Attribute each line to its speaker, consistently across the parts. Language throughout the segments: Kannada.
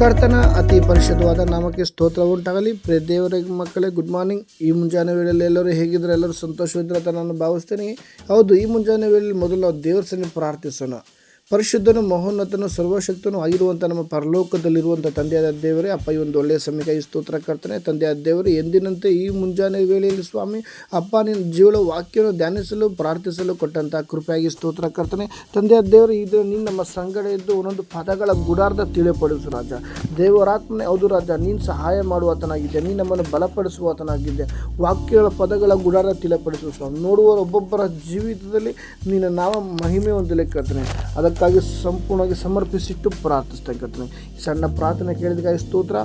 Speaker 1: ಕರ್ತನ ಅತಿ ಪರಿಶುದ್ಧವಾದ ನಾಮಕ್ಕೆ ಸ್ತೋತ್ರ ಉಂಟಾಗಲಿ. ದೇವರ, ಮಕ್ಕಳೇ ಗುಡ್ ಮಾರ್ನಿಂಗ್ ಈ ಮುಂಜಾನೆ ವೇಳೆಯಲ್ಲಿ ಎಲ್ಲರೂ ಹೇಗಿದ್ರೆ ಎಲ್ಲರೂ ಸಂತೋಷವಿದ್ರೆ ಅಂತ ನಾನು ಭಾವಿಸ್ತೇನೆ. ಹೌದು, ಈ ಮುಂಜಾನೆ ವೇಳೆಯಲ್ಲಿ ಮೊದಲು ದೇವರ ಸನ್ನಿ ಪ್ರಾರ್ಥಿಸೋಣ. ಪರಿಶುದ್ಧನು, ಮಹೋನ್ನತನು, ಸರ್ವಶಕ್ತನು ಆಗಿರುವಂಥ ನಮ್ಮ ಪರಲೋಕದಲ್ಲಿರುವಂಥ ತಂದೆಯಾದ ದೇವರೇ, ಅಪ್ಪ, ಈ ಒಂದು ಒಳ್ಳೆಯ ಈ ಸ್ತೋತ್ರ ಕರ್ತನೆ, ತಂದೆಯಾದ ದೇವರು, ಎಂದಿನಂತೆ ಈ ಮುಂಜಾನೆ ವೇಳೆಯಲ್ಲಿ ಸ್ವಾಮಿ, ಅಪ್ಪ, ನಿನ್ನ ಜೀವನ ವಾಕ್ಯವನ್ನು ಧ್ಯಾನಿಸಲು, ಪ್ರಾರ್ಥಿಸಲು ಕೊಟ್ಟಂಥ ಕೃಪೆಯಾಗಿ ಸ್ತೋತ್ರ ಕರ್ತನೆ, ತಂದೆಯಾದ ದೇವರು ಇದು ನೀನು ನಮ್ಮ ಸಂಗಡ ಇದ್ದು ಒಂದೊಂದು ಪದಗಳ ಗುಡಾರ್ಧ ತಿಳಿಪಡಿಸು ರಾಜ. ದೇವರಾತ್ಮನೆ ಹೌದು ರಾಜ, ನೀನು ಸಹಾಯ ಮಾಡುವತನಾಗಿದ್ದೆ, ನೀನು ನಮ್ಮನ್ನು ಬಲಪಡಿಸುವತನಾಗಿದ್ದೆ, ವಾಕ್ಯಗಳ ಪದಗಳ ಗುಡಾರ ತಿಳಿಪಡಿಸು ಸ್ವಾಮಿ. ನೋಡುವ ಒಬ್ಬೊಬ್ಬರ ಜೀವಿತದಲ್ಲಿ ನೀನು ನಾವ ಮಹಿಮೆ ಹೊಂದಲಿಕ್ಕೆ ಕರ್ತನೆ. ಅದಕ್ಕಾಗಿ ಸಂಪೂರ್ಣವಾಗಿ ಸಮರ್ಪಿಸಿಟ್ಟು ಪ್ರಾರ್ಥಿಸ್ತೇನೆ ಕರ್ತನೆ. ಈ ಸಣ್ಣ ಪ್ರಾರ್ಥನೆ ಕೇಳಿದಕ್ಕಾಗಿ ಸ್ತೋತ್ರ,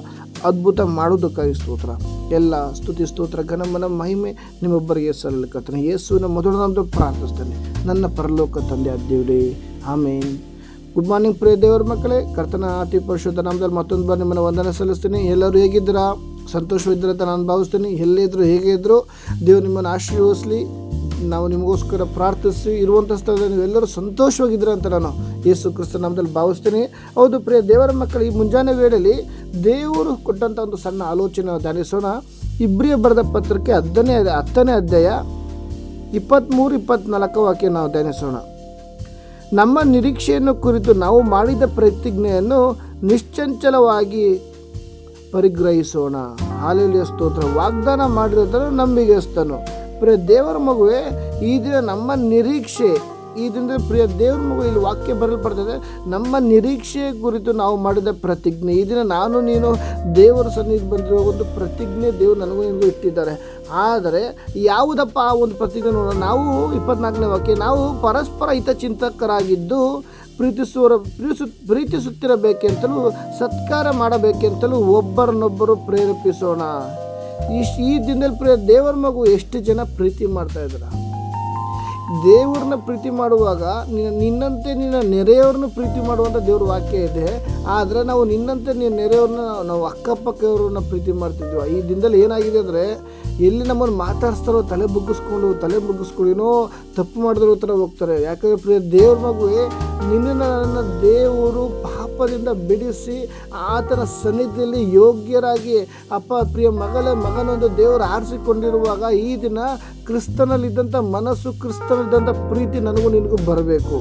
Speaker 1: ಅದ್ಭುತ ಮಾಡುವುದಕ್ಕಾಗಿ ಸ್ತೋತ್ರ. ಎಲ್ಲ ಸ್ತುತಿ, ಸ್ತೋತ್ರ, ಘನಮನ, ಮಹಿಮೆ ನಿಮ್ಮೊಬ್ಬರಿಗೆ ಸಲ್ಲಲಿ ಕರ್ತನೆ. ಯೇಸುವಿನ ಮೊದಲು ನಮ್ಮದು ಪ್ರಾರ್ಥಿಸ್ತೇನೆ. ನನ್ನ ಪರಲೋಕ ತಂದೆ ದೇವರೇ, ಆಮೇನ್. ಗುಡ್ ಮಾರ್ನಿಂಗ್ ಪ್ರಿಯ ದೇವರ ಮಕ್ಕಳೇ. ಕರ್ತನ ಅತಿ ಪರಿಶುದ್ಧ ನಾಮದಲ್ಲಿ ಮತ್ತೊಂದು ಬಾರಿ ನಿಮ್ಮನ್ನು ವಂದನೆ ಸಲ್ಲಿಸ್ತೀನಿ. ಎಲ್ಲರೂ ಹೇಗಿದ್ದೀರಾ? ಸಂತೋಷವಿದ್ದರೆ ಅಂತ ನಾನು ಭಾವಿಸ್ತೀನಿ. ಎಲ್ಲೇ ಇದ್ದರೂ ಹೇಗೆ ಇದ್ದರೂ ದೇವರು ನಿಮ್ಮನ್ನು ಆಶೀರ್ವದಿಸಲಿ. ನಾವು ನಿಮಗೋಸ್ಕರ ಪ್ರಾರ್ಥಿಸಿ ಇರುವಂಥ ಸ್ಥಳದಲ್ಲಿ ನೀವೆಲ್ಲರೂ ಸಂತೋಷವಾಗಿದ್ದೀರ ಅಂತ ನಾನು ಯೇಸು ಕ್ರಿಸ್ತ ನಾಮದಲ್ಲಿ ಭಾವಿಸ್ತೀನಿ. ಹೌದು ಪ್ರಿಯ ದೇವರ ಮಕ್ಕಳು, ಈ ಮುಂಜಾನೆ ವೇಳೆಯಲ್ಲಿ ದೇವರು ಕೊಟ್ಟಂಥ ಒಂದು ಸಣ್ಣ ಆಲೋಚನೆ ಧ್ಯಾನಿಸೋಣ. ಇಬ್ರಿಯ ಬರೆದ ಪತ್ರಕ್ಕೆ ಹತ್ತನೇ ಹತ್ತನೇ ಅಧ್ಯಾಯ ಇಪ್ಪತ್ತ್ಮೂರು ಇಪ್ಪತ್ತ್ನಾಲ್ಕು ವಾಕ್ಯ ನಾವು ಧ್ಯಾನಿಸೋಣ. ನಮ್ಮ ನಿರೀಕ್ಷೆಯನ್ನು ಕುರಿತು ನಾವು ಮಾಡಿದ ಪ್ರತಿಜ್ಞೆಯನ್ನು ನಿಶ್ಚಂಚಲವಾಗಿ ಪರಿಗ್ರಹಿಸೋಣ. ಹಾಲೆಲಿಯ ಸ್ತೋತ್ರ. ವಾಗ್ದಾನ ಮಾಡಿರೋದನ್ನು ನಂಬಿಗೆಸ್ತನು. ಪ್ರಿಯ ದೇವರ ಮಗುವೆ, ಈ ದಿನ ನಮ್ಮ ನಿರೀಕ್ಷೆ, ಈ ದಿನದ ಪ್ರಿಯ ದೇವ್ರ ಮಗು ಇಲ್ಲಿ ವಾಕ್ಯ ಬರಲ್ಪಡ್ತದೆ ನಮ್ಮ ನಿರೀಕ್ಷೆ ಕುರಿತು ನಾವು ಮಾಡಿದ ಪ್ರತಿಜ್ಞೆ. ಈ ದಿನ ನಾನು, ನೀನು, ದೇವರ ಸನ್ನಿಧಿ ಬಂದಿರೋ ಒಂದು ಪ್ರತಿಜ್ಞೆ ದೇವರು ನನಗೂ ಎಂದು ಇಟ್ಟಿದ್ದಾರೆ. ಆದರೆ ಯಾವುದಪ್ಪ ಆ ಒಂದು ಪ್ರತಿಜ್ಞೆ ನೋಡೋಣ. ನಾವು ಇಪ್ಪತ್ನಾಲ್ಕನೇ ವಾಕ್ಯ, ನಾವು ಪರಸ್ಪರ ಹಿತಚಿಂತಕರಾಗಿದ್ದು ಪ್ರೀತಿಸುವ ಪ್ರೀತಿಸು, ಪ್ರೀತಿಸುತ್ತಿರಬೇಕೆಂತಲೂ, ಸತ್ಕಾರ ಮಾಡಬೇಕೆಂತಲೂ ಒಬ್ಬರನ್ನೊಬ್ಬರು ಪ್ರೇರೇಪಿಸೋಣ. ಇಷ್ಟು ಈ ದಿನದಲ್ಲಿ ಪ್ರಿಯ ದೇವರ ಮಗು ಎಷ್ಟು ಜನ ಪ್ರೀತಿ ಮಾಡ್ತಾ ಇದ್ದಾರೆ? ದೇವ್ರನ್ನ ಪ್ರೀತಿ ಮಾಡುವಾಗ ನಿನ್ನ ನಿನ್ನಂತೆ ನಿನ್ನ ನೆರೆಯವ್ರನ್ನ ಪ್ರೀತಿ ಮಾಡುವಂಥ ದೇವ್ರ ವಾಕ್ಯ ಇದೆ. ಆದರೆ ನಾವು ನಿನ್ನಂತೆ ನಿನ್ನ ನೆರೆಯವ್ರನ್ನ ನಾವು ಅಕ್ಕಪಕ್ಕವ್ರನ್ನ ಪ್ರೀತಿ ಮಾಡ್ತಿದ್ವಿ. ಈ ದಿನದಲ್ಲಿ ಏನಾಗಿದೆ ಅಂದರೆ ಎಲ್ಲಿ ನಮ್ಮನ್ನು ಮಾತಾಡಿಸ್ತಾರೋ, ತಲೆ ಬುಗ್ಗಿಸ್ಕೊಂಡು ತಲೆ ಬುಗ್ಗಿಸ್ಕೊಂಡು ಏನೋ ತಪ್ಪು ಮಾಡಿದ್ರು ಥರ ಹೋಗ್ತಾರೆ. ಯಾಕಂದರೆ ಪ್ರಿಯ ದೇವ್ರ ಮಗುವೆ ನಿನ್ನ ನನ್ನ ದೇವರು ಪಾಪದಿಂದ ಬಿಡಿಸಿ ಆತನ ಸನ್ನಿಧಿಯಲ್ಲಿ ಯೋಗ್ಯರಾಗಿ, ಅಪ್ಪ, ಪ್ರಿಯ ಮಗಳ, ಮಗನೊಂದು ದೇವರು ಆರಿಸಿಕೊಂಡಿರುವಾಗ ಈ ದಿನ ಕ್ರಿಸ್ತನಲ್ಲಿದ್ದಂಥ ಮನಸ್ಸು, ಕ್ರಿಸ್ತನಲ್ಲಿದ್ದಂಥ ಪ್ರೀತಿ ನನಗೂ ನಿನಗೂ ಬರಬೇಕು.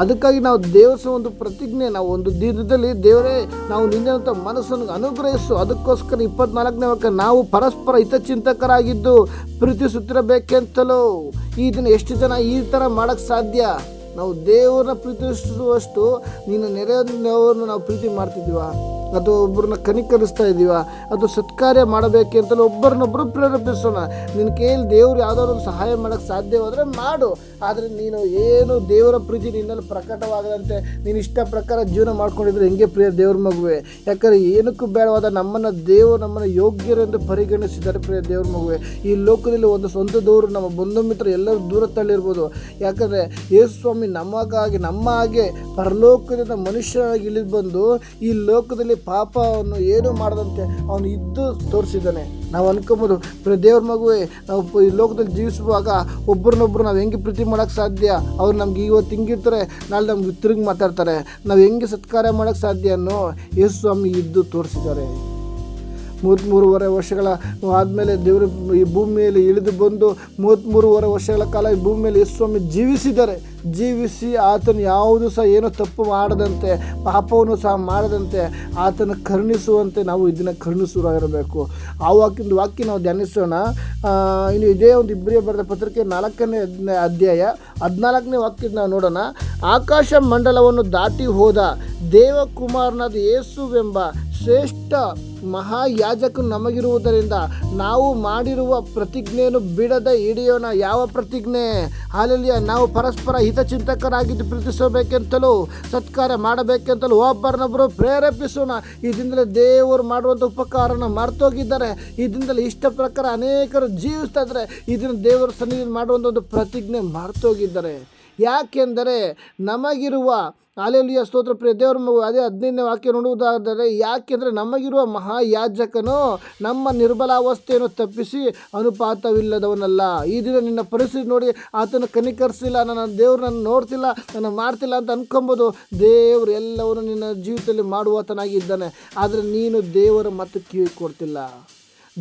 Speaker 1: ಅದಕ್ಕಾಗಿ ನಾವು ದೇವಸ ಒಂದು ಪ್ರತಿಜ್ಞೆ, ನಾವು ಒಂದು ದಿನದಲ್ಲಿ, ದೇವರೇ, ನಾವು ನಿನ್ನಂಥ ಮನಸ್ಸನ್ನು ಅನುಗ್ರಹಿಸು. ಅದಕ್ಕೋಸ್ಕರ ಇಪ್ಪತ್ನಾಲ್ಕನೇ ವಾಕ್ಯ, ನಾವು ಪರಸ್ಪರ ಹಿತಚಿಂತಕರಾಗಿದ್ದು ಪ್ರೀತಿಸುತ್ತಿರಬೇಕೆಂತಲೂ. ಈ ದಿನ ಎಷ್ಟು ಜನ ಈ ಥರ ಮಾಡೋಕ್ಕೆ ಸಾಧ್ಯ? ನಾವು ದೇವರನ್ನ ಪ್ರೀತಿಸುವಷ್ಟು ನೀನು ನೆರೆಯವ್ರನ್ನ ನಾವು ಪ್ರೀತಿ ಮಾಡ್ತಿದ್ದೀವ? ಅಥವಾ ಒಬ್ಬರನ್ನ ಕನಿಕರಿಸ್ತಾ ಇದ್ದೀವ ಅದು ಸತ್ಕಾರ್ಯ ಮಾಡಬೇಕೆಂತಲೂ ಒಬ್ಬರನ್ನೊಬ್ಬರು ಪ್ರೇರೇಪಿಸೋಣ? ನಿನ್ನ ಕೈಯಲ್ಲಿ ದೇವರು ಯಾವುದಾದ್ರು ಸಹಾಯ ಮಾಡೋಕ್ಕೆ ಸಾಧ್ಯವಾದರೆ ಮಾಡು. ಆದರೆ ನೀನು ಏನು ದೇವರ ಪ್ರೀತಿ ನಿನ್ನಲ್ಲಿ ಪ್ರಕಟವಾಗದಂತೆ ನೀನು ಇಷ್ಟ ಪ್ರಕಾರ ಜೀವನ ಮಾಡ್ಕೊಂಡಿದ್ರೆ ಹೆಂಗೆ ಪ್ರಿಯ ದೇವ್ರ ಮಗುವೆ? ಯಾಕಂದರೆ ಏನಕ್ಕೂ ಬೇಡವಾದ ನಮ್ಮನ್ನು ದೇವರು ನಮ್ಮನ್ನು ಯೋಗ್ಯರೆಂದು ಪರಿಗಣಿಸಿದ್ದಾರೆ ಪ್ರಿಯ ದೇವ್ರ ಮಗುವೆ. ಈ ಲೋಕದಲ್ಲಿ ಒಂದು ಸ್ವಂತದವರು ನಮ್ಮ ಬಂಧು ಮಿತ್ರ ಎಲ್ಲರೂ ದೂರ ತಳ್ಳಿರ್ಬೋದು. ಯಾಕಂದರೆ ಯೇಸು ಸ್ವಾಮಿ ನಮಗಾಗಿ ನಮ್ಮ ಹಾಗೆ ಪರಲೋಕದಿಂದ ಮನುಷ್ಯನಾಗಿ ಇಳಿದು ಬಂದು ಈ ಲೋಕದಲ್ಲಿ ಪಾಪವನ್ನು ಏನು ಮಾಡದಂತೆ ಅವನು ಇದ್ದು ತೋರಿಸಿದ್ದಾನೆ. ನಾವು ಅನ್ಕೊಬೋದು ದೇವ್ರ ಮಗುವೆ, ನಾವು ಈ ಲೋಕದಲ್ಲಿ ಜೀವಿಸುವಾಗ ಒಬ್ಬರನ್ನೊಬ್ರು ನಾವು ಹೆಂಗೆ ಪ್ರೀತಿ ಮಾಡೋಕ್ಕೆ ಸಾಧ್ಯ? ಅವ್ರು ನಮ್ಗೆ ಇವತ್ತು ಹಿಂಗಿರ್ತಾರೆ, ನಾಳೆ ನಮ್ಗೆ ತಿರುಗಿ ಮಾತಾಡ್ತಾರೆ. ನಾವು ಹೆಂಗೆ ಸತ್ಕಾರ ಮಾಡೋಕ್ಕೆ ಸಾಧ್ಯ ಅನ್ನೋ ಯೇಸು ಸ್ವಾಮಿ ಇದ್ದು ತೋರಿಸಿದ್ದಾರೆ. ಮೂವತ್ತ್ಮೂರುವರೆ ವರ್ಷಗಳ ಆದಮೇಲೆ ದೇವರು ಈ ಭೂಮಿಯಲ್ಲಿ ಇಳಿದು ಬಂದು ಮೂವತ್ತ್ಮೂರುವರೆ ವರ್ಷಗಳ ಕಾಲ ಈ ಭೂಮಿಯಲ್ಲಿ ಯೇಸು ಸ್ವಾಮಿ ಜೀವಿಸಿದ್ದಾರೆ ಜೀವಿಸಿ ಆತನು ಯಾವುದು ಸಹ ಏನೋ ತಪ್ಪು ಮಾಡದಂತೆ, ಪಾಪವನ್ನು ಸಹ ಮಾಡದಂತೆ ಆತನ ಕರುಣಿಸುವಂತೆ ನಾವು ಇದನ್ನು ಕರುಣಿಸುವಾಗಿರಬೇಕು ಆ ವಾಕ್ಯದ ವಾಕ್ಯ ನಾವು ಧ್ಯಾನಿಸೋಣ. ಇನ್ನು ಇದೇ ಒಂದು ಇಬ್ಬರೇ ಬರೆದ ಪತ್ರಿಕೆ ನಾಲ್ಕನೇ ಅಧ್ಯಾಯ ಹದಿನಾಲ್ಕನೇ ವಾಕ್ಯದ ನಾವು ನೋಡೋಣ. ಆಕಾಶ ಮಂಡಲವನ್ನು ದಾಟಿ ಹೋದ ದೇವಕುಮಾರನಾದ ಯೇಸುವೆಂಬ ಶ್ರೇಷ್ಠ ಮಹಾಯಾಜಕನು ನಮಗಿರುವುದರಿಂದ ನಾವು ಮಾಡಿರುವ ಪ್ರತಿಜ್ಞೆಯನ್ನು ಬಿಡದೆ ಹಿಡಿಯೋಣ. ಯಾವ ಪ್ರತಿಜ್ಞೆ? ಹಾಲೆಲಿಯ, ನಾವು ಪರಸ್ಪರ ಹಿತಚಿಂತಕರಾಗಿದ್ದು ಪ್ರೀತಿಸಬೇಕೆಂತಲೂ, ಸತ್ಕಾರ ಮಾಡಬೇಕೆಂತಲೂ ಒಬ್ಬರನ್ನೊಬ್ಬರು ಪ್ರೇರೇಪಿಸೋಣ. ಇದರಿಂದಲೇ ದೇವರು ಮಾಡುವಂಥ ಉಪಕಾರನ ಮರ್ತೋಗಿದ್ದಾರೆ. ಇದರಿಂದಲೇ ಇಷ್ಟ ಪ್ರಕಾರ ಅನೇಕರು ಜೀವಿಸ್ತಾ ಇದ್ದಾರೆ. ಇದನ್ನು ದಿನ ದೇವರ ಸನ್ನಿಧಿ ಮಾಡುವಂಥ ಒಂದು ಪ್ರತಿಜ್ಞೆ ಮರ್ತೋಗಿದ್ದಾರೆ. ಯಾಕೆಂದರೆ ನಮಗಿರುವ ಅಲೆಲಿಯ ಸ್ತೋತ್ರ ಪ್ರಿಯ ದೇವರ ಮಗು, ಅದೇ ಹದಿನೈದನೇ ವಾಕ್ಯ ನೋಡುವುದಾದರೆ, ಯಾಕೆಂದರೆ ನಮಗಿರುವ ಮಹಾಯಾಜಕನು ನಮ್ಮ ನಿರ್ಬಲಾವಸ್ಥೆಯನ್ನು ತಪ್ಪಿಸಿ ಅನುಪಾತವಿಲ್ಲದವನಲ್ಲ. ಈ ದಿನ ನಿನ್ನ ಪರಿಸ್ಥಿತಿ ನೋಡಿ, ಆತನ ಕನಿಕರಿಸಿಲ್ಲ, ನನ್ನ ದೇವ್ರು ನನ್ನ ನೋಡ್ತಿಲ್ಲ, ನನ್ನ ಮಾಡ್ತಿಲ್ಲ ಅಂತ ಅನ್ಕೊಬೋದು. ದೇವರು ಎಲ್ಲವನ್ನು ನಿನ್ನ ಜೀವಿತದಲ್ಲಿ ಮಾಡುವತನಾಗಿದ್ದಾನೆ, ಆದರೆ ನೀನು ದೇವರ ಮತ್ತು ಕಿವಿ ಕೊಡ್ತಿಲ್ಲ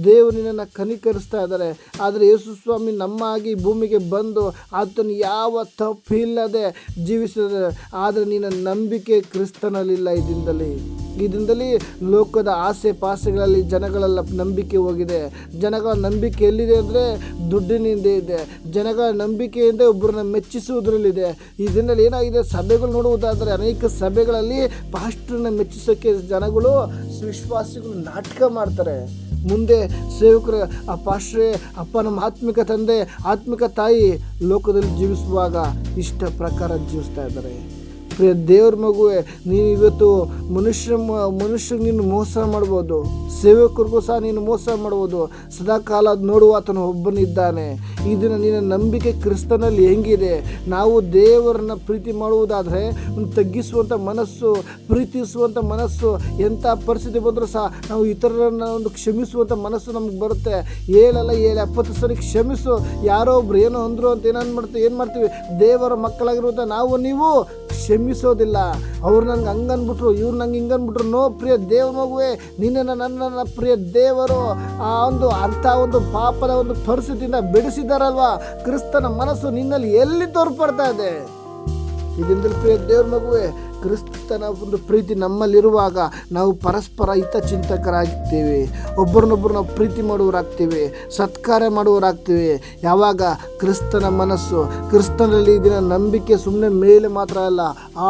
Speaker 1: ದೇವರು ನಿನ್ನನ್ನು ಕನಿಕರಿಸ್ತಾ ಇದ್ದಾರೆ. ಆದರೆ ಯೇಸು ಸ್ವಾಮಿ ನಮ್ಮಾಗಿ ಭೂಮಿಗೆ ಬಂದು ಆತನು ಯಾವ ತಪ್ಪಿಲ್ಲದೆ ಜೀವಿಸಿದ ಆದರೆ ನಿನ್ನ ನಂಬಿಕೆ ಕ್ರಿಸ್ತನಲ್ಲಿಲ್ಲ ಈ ದಿನದಲ್ಲಿ. ಲೋಕದ ಆಸೆ ಪಾಸೆಗಳಲ್ಲಿ ಜನಗಳೆಲ್ಲ ನಂಬಿಕೆ ಹೋಗಿದೆ. ಜನಗಳ ನಂಬಿಕೆ ಎಲ್ಲಿದೆ ಅಂದರೆ ದುಡ್ಡಿನಿಂದ ಇದೆ. ಜನಗಳ ನಂಬಿಕೆಯಿಂದ ಒಬ್ಬರನ್ನ ಮೆಚ್ಚಿಸುವುದರಲ್ಲಿದೆ. ಈ ಏನಾಗಿದೆ? ಸಭೆಗಳು ನೋಡುವುದಾದರೆ ಅನೇಕ ಸಭೆಗಳಲ್ಲಿ ಪಾಸ್ಟ್ರನ್ನ ಮೆಚ್ಚಿಸೋಕ್ಕೆ ಜನಗಳು, ವಿಶ್ವಾಸಿಗಳು ನಾಟಕ ಮಾಡ್ತಾರೆ. ಮುಂದೆ ಸೇವಕರ, ಆ ಆಶ್ರಯ ಅಪ್ಪ ನಮ್ಮ ಆತ್ಮಿಕ ತಂದೆ, ಆತ್ಮಿಕ ತಾಯಿ ಲೋಕದಲ್ಲಿ ಜೀವಿಸುವಾಗ ಇಷ್ಟ ಪ್ರಕಾರ ಜೀವಿಸ್ತಾ ಇದ್ದಾರೆ. ದೇವ್ರ ಮಗುವೆ, ನೀನು ಇವತ್ತು ಮನುಷ್ಯ ಮನುಷ್ಯಗೆ ನೀನು ಮೋಸ ಮಾಡ್ಬೋದು. ಸೇವಕರಿಗೂ ಸಹ ನೀನು ಮೋಸ ಮಾಡ್ಬೋದು. ಸದಾಕಾಲ ನೋಡುವ ಆತನು ಒಬ್ಬನಿದ್ದಾನೆ. ಇದನ್ನು ದಿನ ನಿನ್ನ ನಂಬಿಕೆ ಕ್ರಿಸ್ತನಲ್ಲಿ ಹೆಂಗಿದೆ? ನಾವು ದೇವರನ್ನ ಪ್ರೀತಿ ಮಾಡುವುದಾದರೆ ತಗ್ಗಿಸುವಂಥ ಮನಸ್ಸು ಪ್ರೀತಿಸುವಂಥ ಮನಸ್ಸು ಎಂಥ ಪರಿಸ್ಥಿತಿ ಬಂದರೂ ಸಹ ನಾವು ಇತರರನ್ನು ಒಂದು ಕ್ಷಮಿಸುವಂಥ ಮನಸ್ಸು ನಮ್ಗೆ ಬರುತ್ತೆ. ಏಳಲ್ಲ ಏಳು, ಎಪ್ಪತ್ತು ಸರಿ ಕ್ಷಮಿಸು. ಯಾರೋ ಒಬ್ರು ಏನೋ ಅಂದರು ಅಂತ ಏನೇನು ಮಾಡ್ತೀವಿ? ಏನು ಮಾಡ್ತೀವಿ? ದೇವರ ಮಕ್ಕಳಾಗಿರುವಂಥ ನಾವು, ನೀವು ಕ್ಷಮಿಸೋದಿಲ್ಲ. ಅವ್ರು ನಂಗೆ ಹಂಗನ್ಬಿಟ್ರು, ಇವ್ರು ನಂಗೆ ಹಿಂಗನ್ಬಿಟ್ರು. ನೋ ಪ್ರಿಯ ದೇವ ಮಗುವೆ, ನಿನ್ನ ನನ್ನ ಪ್ರಿಯ ದೇವರು. ಆ ಒಂದು ಅಂಥ ಒಂದು ಪಾಪದ ಒಂದು ಪರಿಸ್ಥಿತಿಯಿಂದ ಬಿಡಿಸಿದಾರಲ್ವಾ? ಕ್ರಿಸ್ತನ ಮನಸ್ಸು ನಿನ್ನಲ್ಲಿ ಎಲ್ಲಿ ತೋರ್ಪಡ್ತಾ ಇದೆ? ಇದರಿಂದ ಪ್ರಿಯ ದೇವ್ರ ಮಗುವೆ, ಕ್ರಿಸ್ತನ ಒಂದು ಪ್ರೀತಿ ನಮ್ಮಲ್ಲಿರುವಾಗ ನಾವು ಪರಸ್ಪರ ಹಿತಚಿಂತಕರಾಗ್ತೇವೆ. ಒಬ್ಬರನ್ನೊಬ್ಬರು ನಾವು ಪ್ರೀತಿ ಮಾಡುವರಾಗ್ತೀವಿ ಸತ್ಕಾರ ಮಾಡುವರಾಗ್ತೀವಿ ಯಾವಾಗ ಕ್ರಿಸ್ತನ ಮನಸ್ಸು, ಕ್ರಿಸ್ತನಲ್ಲಿ ದಿನ ನಂಬಿಕೆ ಸುಮ್ಮನೆ ಮೇಲೆ ಮಾತ್ರ ಅಲ್ಲ,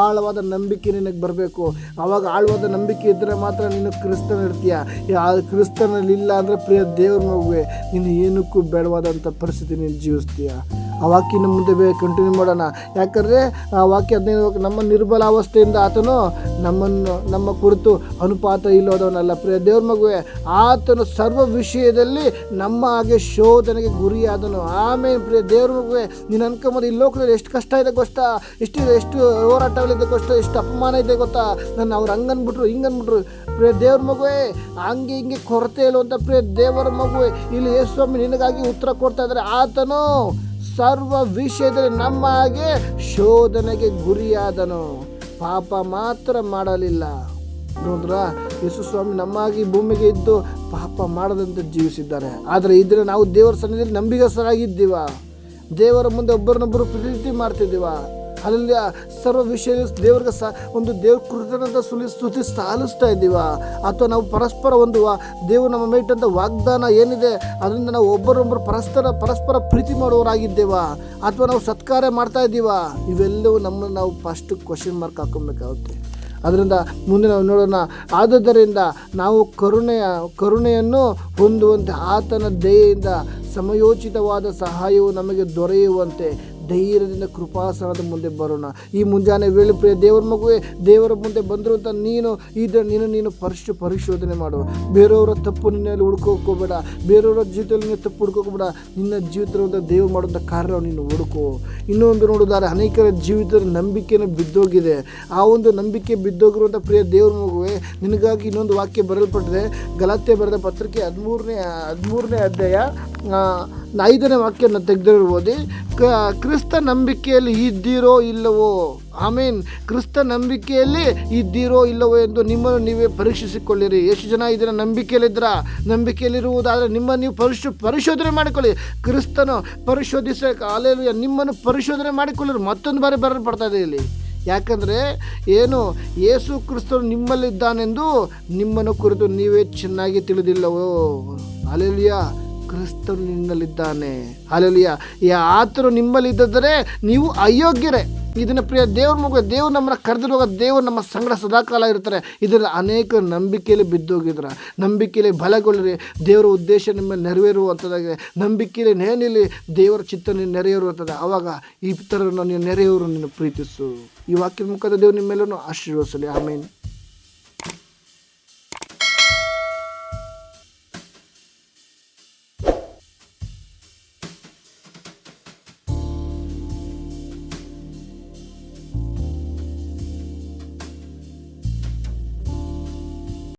Speaker 1: ಆಳವಾದ ನಂಬಿಕೆ ನಿನಗೆ ಬರಬೇಕು. ಆವಾಗ ಆಳವಾದ ನಂಬಿಕೆ ಇದ್ದರೆ ಮಾತ್ರ ನೀನು ಕ್ರಿಸ್ತನ ಇರ್ತೀಯ ಕ್ರಿಸ್ತನಲ್ಲಿ ಇಲ್ಲ ಅಂದರೆ ಪ್ರಿಯ ದೇವ್ರ ಮಗುವೆ, ನೀನು ಏನಕ್ಕೂ ಬೇಡವಾದಂಥ ಪರಿಸ್ಥಿತಿ ನೀನು ಜೀವಿಸ್ತೀಯ. ಆ ವಾಕ್ಯನ ಮುಂದೆ ಬೇ ಕಂಟಿನ್ಯೂ ಮಾಡೋಣ. ಯಾಕಂದರೆ ಆ ವಾಕ್ಯ ಹದಿನೈದು ವಾಕ್ಯ ನಮ್ಮ ನಿರ್ಬಲಾವಸ್ಥೆಯಿಂದ ಆತನು ನಮ್ಮನ್ನು, ನಮ್ಮ ಕುರಿತು ಅನುಪಾತ ಇಲ್ಲೋದವನಲ್ಲ. ಪ್ರಿಯ ದೇವ್ರ ಮಗುವೆ, ಆತನು ಸರ್ವ ವಿಷಯದಲ್ಲಿ ನಮ್ಮ ಹಾಗೆ ಶೋಧನೆಗೆ ಗುರಿಯಾದನು. ಆಮೇಲೆ ಪ್ರಿಯ ದೇವ್ರ ಮಗುವೆ ನೀನು ಅನ್ಕೊಂಬೋದು ಈ ಲೋಕದಲ್ಲಿ ಎಷ್ಟು ಕಷ್ಟ ಇದೆ ಗೊತ್ತಾ? ಎಷ್ಟು ಎಷ್ಟು ಹೋರಾಟಗಳಿದೆ ಗೊತ್ತಾ? ಎಷ್ಟು ಅಪಮಾನ ಇದೆ ಗೊತ್ತಾ? ನಾನು ಅವ್ರು ಹಂಗನ್ಬಿಟ್ರು, ಹಿಂಗನ್ಬಿಟ್ರು. ಪ್ರಿಯ ದೇವ್ರ ಮಗುವೆ, ಹಂಗೆ ಹಿಂಗೆ ಕೊರತೆ ಇಲ್ಲುವಂಥ ಪ್ರಿಯ ದೇವರ ಮಗುವೆ, ಇಲ್ಲಿ ಯೇಸು ಸ್ವಾಮಿ ನಿನಗಾಗಿ ಉತ್ತರ ಕೊಡ್ತಾ ಇದ್ದಾರೆ. ಆತನು ಸರ್ವ ವಿಷಯದಲ್ಲಿ ನಮ್ಮ ಹಾಗೆ ಶೋಧನೆಗೆ ಗುರಿಯಾದನು. ಪಾಪ ಮಾತ್ರ ಮಾಡಲಿಲ್ಲ. ನೋಡ್ರ ಯೇಸು ಸ್ವಾಮಿ ನಮ್ಮಾಗಿ ಭೂಮಿಗೆ ಇದ್ದು ಪಾಪ ಮಾಡದಂತೆ ಜೀವಿಸಿದ್ದಾರೆ. ಆದರೆ ಇದನ್ನು ನಾವು ದೇವರ ಸನ್ನಿಧಿಯಲ್ಲಿ ನಂಬಿಗಸ್ತರಾಗಿದ್ದೀವ. ದೇವರ ಮುಂದೆ ಒಬ್ಬರನ್ನೊಬ್ಬರು ಪ್ರೀತಿ ಮಾಡ್ತಿದ್ದೀವ. ಅಲ್ಲಿ ಸರ್ವ ವಿಷಯ ದೇವ್ರಿಗೆ ಸ, ಒಂದು ದೇವ್ರ ಕೃತಜ್ಞತೆ ಸುಲಿ, ಸ್ತುತಿ ಸಾಲಿಸ್ತಾ ಇದ್ದೀವ. ಅಥವಾ ನಾವು ಪರಸ್ಪರ ಒಂದು ದೇವರು ನಮ್ಮ ಮೇಟಂಥ ವಾಗ್ದಾನ ಏನಿದೆ, ಅದರಿಂದ ನಾವು ಒಬ್ಬರೊಬ್ಬರು ಪರಸ್ಪರ ಪರಸ್ಪರ ಪ್ರೀತಿ ಮಾಡುವವರಾಗಿದ್ದೇವ. ಅಥವಾ ನಾವು ಸತ್ಕಾರ ಮಾಡ್ತಾ ಇದ್ದೀವ. ಇವೆಲ್ಲವೂ ನಮ್ಮನ್ನು ನಾವು ಫಸ್ಟ್ ಕ್ವಶನ್ ಮಾರ್ಕ್ ಹಾಕೊಬೇಕಾಗುತ್ತೆ. ಅದರಿಂದ ಮುಂದೆ ನಾವು ನೋಡೋಣ. ಆದುದರಿಂದ ನಾವು ಕರುಣೆಯ, ಕರುಣೆಯನ್ನು ಹೊಂದುವಂತೆ ಆತನ ದಯೆಯಿಂದ ಸಮಯೋಚಿತವಾದ ಸಹಾಯವು ನಮಗೆ ದೊರೆಯುವಂತೆ ಧೈರ್ಯದಿಂದ ಕೃಪಾಸನದ ಮುಂದೆ ಬರೋಣ. ಈ ಮುಂಜಾನೆ ವೇಳೆ ಪ್ರಿಯ ದೇವರ ಮಗುವೆ, ದೇವರ ಮುಂದೆ ಬಂದರು ಅಂತ ನೀನು, ಇದ್ರೆ ನೀನು ನೀನು ಪರಿಶ್, ಪರಿಶೋಧನೆ ಮಾಡು. ಬೇರೆಯವರ ತಪ್ಪು ನಿನ್ನಲ್ಲಿ ಹುಡ್ಕೋಕೋಬೇಡ. ಬೇರೆಯವರ ಜೀವಿತದಲ್ಲಿ ನೀನು ತಪ್ಪು ಹುಡ್ಕೋಬೇಡ ನಿನ್ನ ಜೀವಿತದ ದೇವರು ಮಾಡುವಂಥ ಕಾರ್ಯ ನೀನು ಹುಡುಕು. ಇನ್ನೊಂದು ನೋಡೋದಾದ್ರೆ, ಅನೇಕರ ಜೀವಿತದ ನಂಬಿಕೆನ ಬಿದ್ದೋಗಿದೆ. ಆ ಒಂದು ನಂಬಿಕೆ ಬಿದ್ದೋಗಿರುವಂಥ ಪ್ರಿಯ ದೇವ್ರ ಮಗುವೆ, ನಿನಗಾಗಿ ಇನ್ನೊಂದು ವಾಕ್ಯ ಬರಲ್ಪಟ್ಟಿದೆ ಗಲಾತೆ ಬರೆದ ಪತ್ರಿಕೆ ಹದಿಮೂರನೇ ಹದಿಮೂರನೇ ಅಧ್ಯಾಯ ಐದನೇ ವಾಕ್ಯನ ತೆಗೆದಿರ್ಬೋದು ಕ ಕ್ರಿಸ್ತ ನಂಬಿಕೆಯಲ್ಲಿ ಇದ್ದೀರೋ ಇಲ್ಲವೋ? ಆಮೇನ್. ಕ್ರಿಸ್ತ ನಂಬಿಕೆಯಲ್ಲಿ ಇದ್ದೀರೋ ಇಲ್ಲವೋ ಎಂದು ನಿಮ್ಮನ್ನು ನೀವೇ ಪರೀಕ್ಷಿಸಿಕೊಳ್ಳಿರಿ. ಎಷ್ಟು ಜನ ಇದರ ನಂಬಿಕೆಯಲ್ಲಿದ್ದೀರಾ? ನಂಬಿಕೆಯಲ್ಲಿರುವುದಾದರೆ ನಿಮ್ಮನ್ನು ನೀವು ಪರಿಶು, ಪರಿಶೋಧನೆ ಮಾಡಿಕೊಳ್ಳಿ. ಕ್ರಿಸ್ತನು ಪರಿಶೋಧಿಸ ಅಲೆಯಲ್ಲಿ ನಿಮ್ಮನ್ನು ಪರಿಶೋಧನೆ ಮಾಡಿಕೊಳ್ಳಿರಿ. ಮತ್ತೊಂದು ಬಾರಿ ಬರಲ್ಪಡ್ತಾ ಇದೆ ಇಲ್ಲಿ. ಯಾಕಂದರೆ ಏನು? ಯೇಸು ಕ್ರಿಸ್ತನು ನಿಮ್ಮಲ್ಲಿದ್ದಾನೆಂದು ನಿಮ್ಮನ್ನು ಕುರಿತು ನೀವೇ ಚೆನ್ನಾಗಿ ತಿಳಿದಿಲ್ಲವೋ? ಅಲೆಲಿಯ ಕ್ರಿಸ್ತನು ನಿನ್ನಲ್ಲಿದ್ದಾನೆ ಯಾತರು ಯಾ ಆತನು ನಿಮ್ಮಲ್ಲಿದ್ದರೆ ನೀವು ಅಯೋಗ್ಯರೇ. ಇದನ್ನ ಪ್ರಿಯ, ದೇವ್ರ ಮಗು ದೇವ್ರು ನಮ್ಮನ್ನ ಕರೆದಿರುವಾಗ ದೇವ್ರು ನಮ್ಮ ಸಂಗಡ ಸದಾಕಾಲ ಇರ್ತಾರೆ. ಇದರಲ್ಲಿ ಅನೇಕ ನಂಬಿಕೆಯಲ್ಲಿ ಬಿದ್ದೋಗಿದ್ರ. ನಂಬಿಕೆಯಲ್ಲಿ ಬಲಗೊಳ್ಳಿರಿ. ದೇವರ ಉದ್ದೇಶ ನಿಮ್ಮ ನೆರವೇರುವಂಥದ್ದಾಗಿದೆ. ನಂಬಿಕೆಯಲ್ಲಿ ನೇನಿಲ್ಲಿ ದೇವರ ಚಿತ್ತ ನೀನು ನೆರವೇರುವಂಥದ್ದು ಆವಾಗ ಈ ಥರನ್ನು ನೀನು ನೆರೆಯವರು ನೀನು ಪ್ರೀತಿಸು. ಈ ವಾಕ್ಯದ ಮುಖದ ದೇವ್ರು ನಿಮ್ಮೆಲ್ಲರೂ ಆಶೀರ್ವಸಲಿ ಆಮೇಲೆ